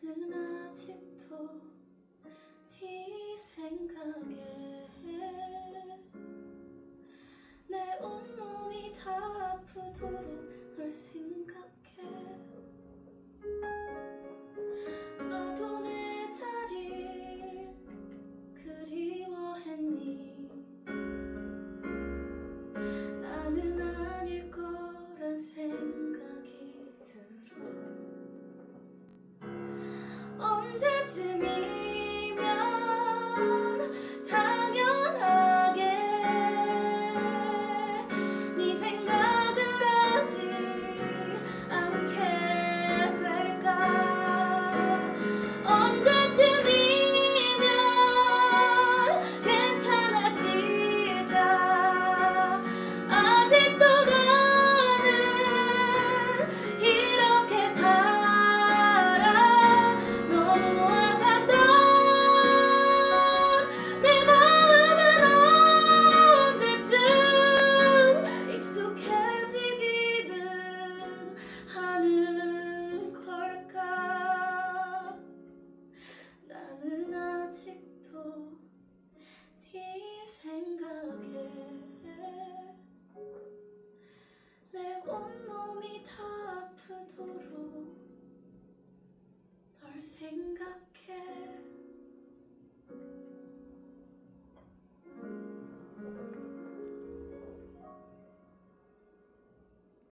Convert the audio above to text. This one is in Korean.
나는 아직도 네 생각에 내 온몸이 다 아프도록 널 생각해. 네 생각에 내 온몸이 다 아프도록 널 생각해.